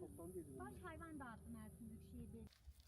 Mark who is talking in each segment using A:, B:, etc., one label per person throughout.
A: Baş hayvan dağıttı Mersin Büyükşehir Belediyesi.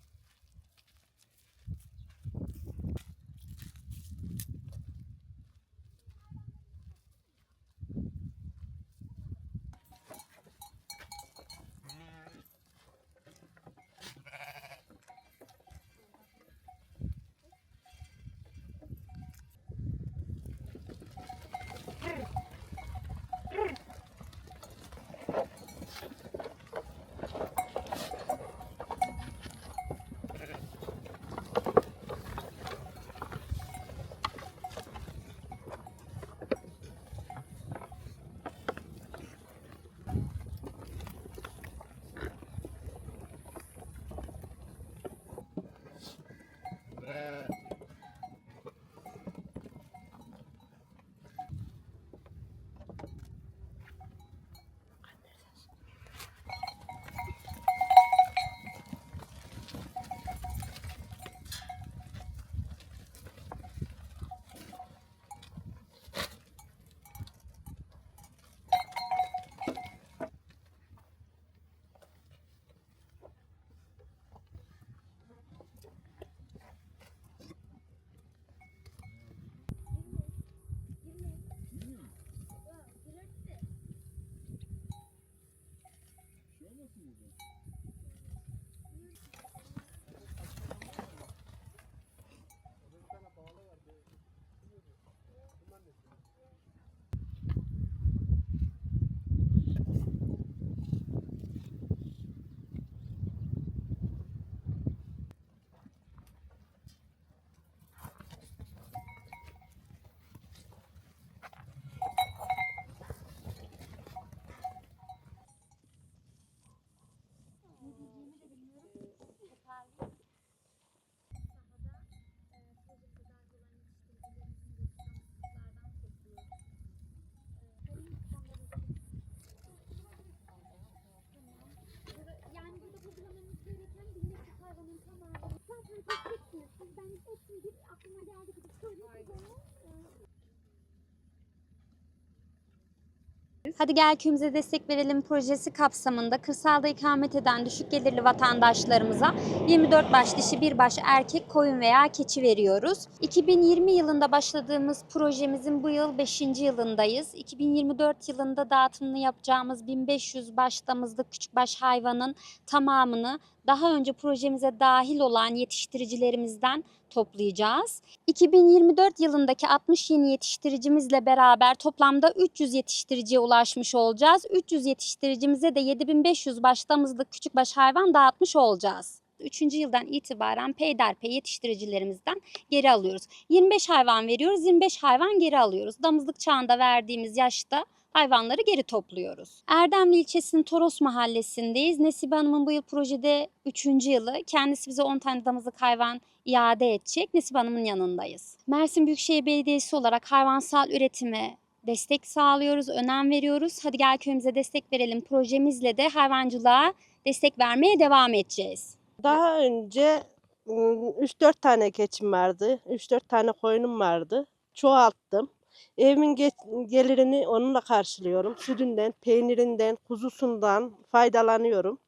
B: Hadi gel köyümüze destek verelim projesi kapsamında kırsalda ikamet eden düşük gelirli vatandaşlarımıza 24 baş dişi bir baş erkek koyun veya keçi veriyoruz. 2020 yılında başladığımız projemizin bu yıl 5. yılındayız. 2024 yılında dağıtımını yapacağımız 1500 baş damızlık küçükbaş hayvanın tamamını daha önce projemize dahil olan yetiştiricilerimizden toplayacağız. 2024 yılındaki 60 yeni yetiştiricimizle beraber toplamda 300 yetiştiriciye ulaşmış olacağız. 300 yetiştiricimize de 7500 baş damızlık küçükbaş hayvan dağıtmış olacağız. 3. yıldan itibaren peyderpey yetiştiricilerimizden geri alıyoruz. 25 hayvan veriyoruz, 25 hayvan geri alıyoruz. Damızlık çağında verdiğimiz yaşta hayvanları geri topluyoruz. Erdemli ilçesinin Toros mahallesindeyiz. Nesibe Hanım'ın bu yıl projede 3. yılı. Kendisi bize 10 tane damızlık hayvan iade edecek. Nesibe Hanım'ın yanındayız. Mersin Büyükşehir Belediyesi olarak hayvansal üretime destek sağlıyoruz, önem veriyoruz. Hadi gel köyümüze destek verelim projemizle de hayvancılığa destek vermeye devam edeceğiz.
C: Daha önce ım, 3-4 tane keçim vardı. 3-4 tane koyunum vardı. Çoğalttım. Evimin ge- gelirini onunla karşılıyorum. Sütünden, peynirinden, kuzusundan faydalanıyorum.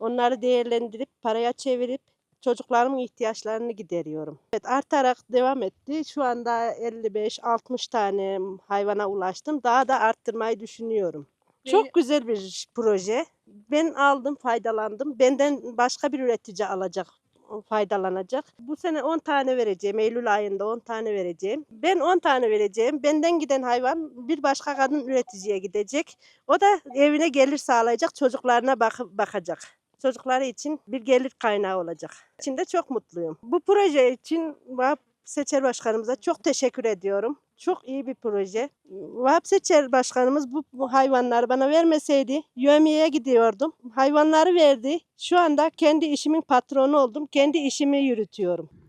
C: Onları değerlendirip paraya çevirip çocuklarımın ihtiyaçlarını gideriyorum. Evet artarak devam etti. Şu anda 55-60 tane hayvana ulaştım. Daha da arttırmayı düşünüyorum. Çok güzel bir proje. Ben aldım, faydalandım. Benden başka bir üretici alacak, faydalanacak. Bu sene 10 tane vereceğim. Eylül ayında 10 tane vereceğim. Ben 10 tane vereceğim. Benden giden hayvan bir başka kadın üreticiye gidecek. O da evine gelir sağlayacak, çocuklarına bak bakacak. Çocukları için bir gelir kaynağı olacak. İçinde çok mutluyum. Bu proje için Vahap Seçer Başkanımıza çok teşekkür ediyorum. Çok iyi bir proje. Vahap Seçer Başkanımız bu, hayvanları bana vermeseydi yövmeye gidiyordum. Hayvanları verdi. Şu anda kendi işimin patronu oldum. Kendi işimi yürütüyorum.